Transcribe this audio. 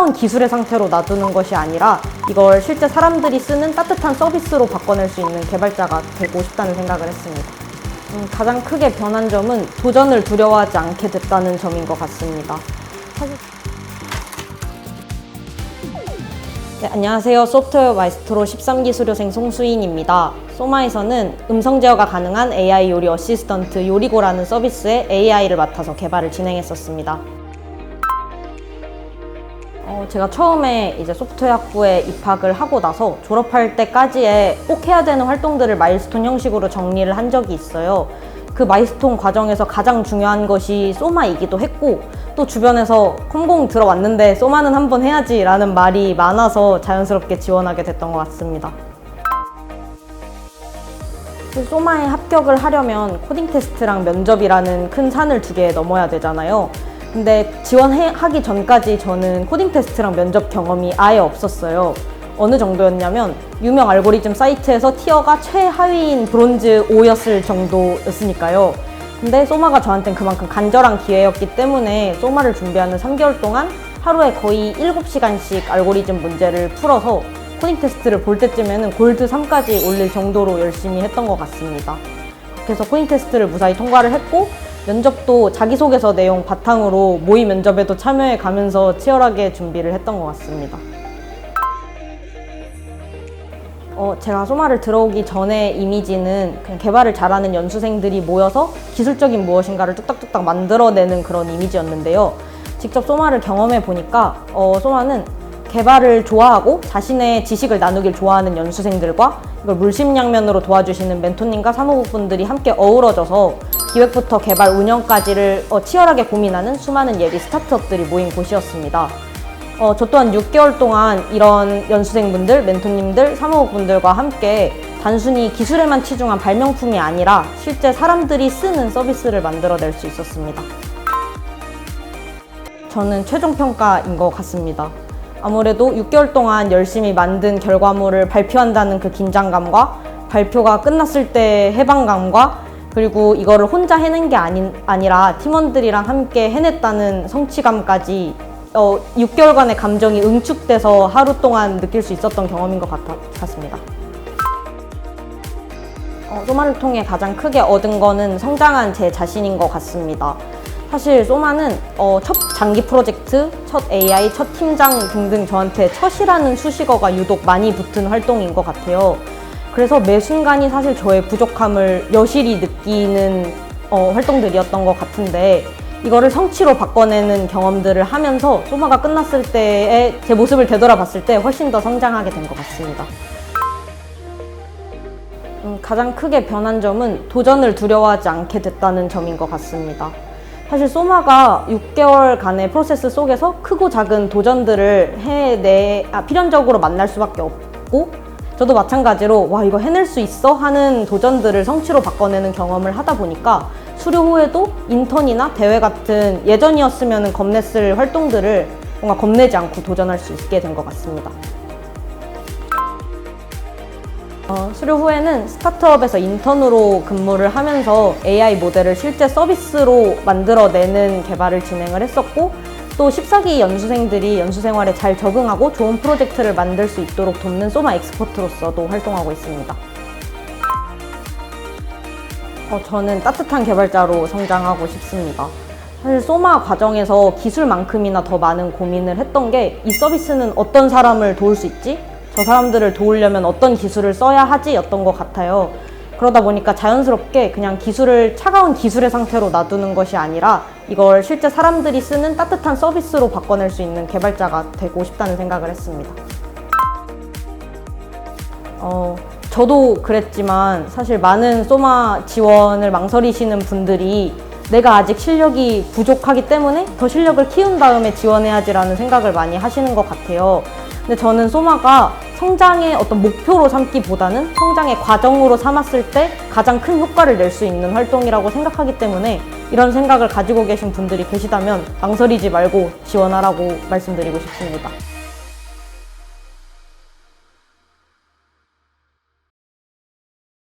차가운 기술의 상태로 놔두는 것이 아니라 이걸 실제 사람들이 쓰는 따뜻한 서비스로 바꿔낼 수 있는 개발자가 되고 싶다는 생각을 했습니다. 음, 가장 크게 변한 점은 도전을 두려워하지 않게 됐다는 점인 것 같습니다. 네, 안녕하세요. 소프트웨어 마이스트로 13기 수료생 송수인입니다. 소마에서는 음성 제어가 가능한 AI 요리 어시스턴트 요리고라는 서비스에 AI를 맡아서 개발을 진행했었습니다. 어, 제가 처음에 이제 소프트웨어 학부에 입학을 하고 나서 졸업할 때까지의 꼭 해야 되는 활동들을 마일스톤 형식으로 정리를 한 적이 있어요. 그 마일스톤 과정에서 가장 중요한 것이 소마이기도 했고 또 주변에서 컴공 들어왔는데 소마는 한번 해야지 라는 말이 많아서 자연스럽게 지원하게 됐던 것 같습니다. 소마에 합격을 하려면 코딩 테스트랑 면접이라는 큰 산을 두 개 넘어야 되잖아요. 근데 지원하기 전까지 저는 코딩 테스트랑 면접 경험이 아예 없었어요. 어느 정도였냐면 유명 알고리즘 사이트에서 티어가 최하위인 브론즈 5였을 정도였으니까요. 근데 소마가 저한테는 그만큼 간절한 기회였기 때문에 소마를 준비하는 3개월 동안 하루에 거의 7시간씩 알고리즘 문제를 풀어서 코딩 테스트를 볼 때쯤에는 골드 3까지 올릴 정도로 열심히 했던 것 같습니다. 그래서 코딩 테스트를 무사히 통과를 했고 면접도 자기소개서 내용 바탕으로 모의 면접에도 참여해 가면서 치열하게 준비를 했던 것 같습니다. 어, 제가 소마를 들어오기 전에 이미지는 그냥 개발을 잘하는 연수생들이 모여서 기술적인 무엇인가를 뚝딱뚝딱 만들어내는 그런 이미지였는데요. 직접 소마를 경험해 보니까 어, 소마는 개발을 좋아하고 자신의 지식을 나누길 좋아하는 연수생들과 이걸 물심양면으로 도와주시는 멘토님과 사무국분들이 함께 어우러져서 기획부터 개발 운영까지를 어, 치열하게 고민하는 수많은 예비 스타트업들이 모인 곳이었습니다. 어, 저 또한 6개월 동안 이런 연수생분들, 멘토님들, 사무국분들과 함께 단순히 기술에만 치중한 발명품이 아니라 실제 사람들이 쓰는 서비스를 만들어낼 수 있었습니다. 저는 최종평가인 것 같습니다. 아무래도 6개월 동안 열심히 만든 결과물을 발표한다는 그 긴장감과 발표가 끝났을 때 해방감과 그리고 이거를 혼자 해낸 게 아닌, 아니라 팀원들이랑 함께 해냈다는 성취감까지 어, 6개월간의 감정이 응축돼서 하루 동안 느낄 수 있었던 경험인 것 같아, 같습니다. 어, 소마를 통해 가장 크게 얻은 거는 성장한 제 자신인 것 같습니다. 사실 소마는 어, 첫 장기 프로젝트, 첫 AI, 첫 팀장 등등 저한테 첫이라는 수식어가 유독 많이 붙은 활동인 것 같아요. 그래서 매 순간이 사실 저의 부족함을 여실히 느끼는 어, 활동들이었던 것 같은데 이거를 성취로 바꿔내는 경험들을 하면서 소마가 끝났을 때의 제 모습을 되돌아봤을 때 훨씬 더 성장하게 된 것 같습니다. 음, 가장 크게 변한 점은 도전을 두려워하지 않게 됐다는 점인 것 같습니다. 사실 소마가 6개월간의 프로세스 속에서 크고 작은 도전들을 해내, 아, 필연적으로 만날 수밖에 없고, 저도 마찬가지로, 와, 이거 해낼 수 있어? 하는 도전들을 성취로 바꿔내는 경험을 하다 보니까, 수료 후에도 인턴이나 대회 같은 예전이었으면 겁냈을 활동들을 뭔가 겁내지 않고 도전할 수 있게 된 것 같습니다. 어, 수료 후에는 스타트업에서 인턴으로 근무를 하면서 AI 모델을 실제 서비스로 만들어내는 개발을 진행을 했었고 또 14기 연수생들이 연수 생활에 잘 적응하고 좋은 프로젝트를 만들 수 있도록 돕는 소마 엑스퍼트로서도 활동하고 있습니다. 어, 저는 따뜻한 개발자로 성장하고 싶습니다. 사실 소마 과정에서 기술만큼이나 더 많은 고민을 했던 게 이 서비스는 어떤 사람을 도울 수 있지? 저 사람들을 도우려면 어떤 기술을 써야 하지? 였던 것 같아요. 그러다 보니까 자연스럽게 그냥 기술을 차가운 기술의 상태로 놔두는 것이 아니라 이걸 실제 사람들이 쓰는 따뜻한 서비스로 바꿔낼 수 있는 개발자가 되고 싶다는 생각을 했습니다. 어, 저도 그랬지만 사실 많은 소마 지원을 망설이시는 분들이 내가 아직 실력이 부족하기 때문에 더 실력을 키운 다음에 지원해야지라는 생각을 많이 하시는 것 같아요. 근데 저는 소마가 성장의 어떤 목표로 삼기보다는 성장의 과정으로 삼았을 때 가장 큰 효과를 낼 수 있는 활동이라고 생각하기 때문에 이런 생각을 가지고 계신 분들이 계시다면 망설이지 말고 지원하라고 말씀드리고 싶습니다.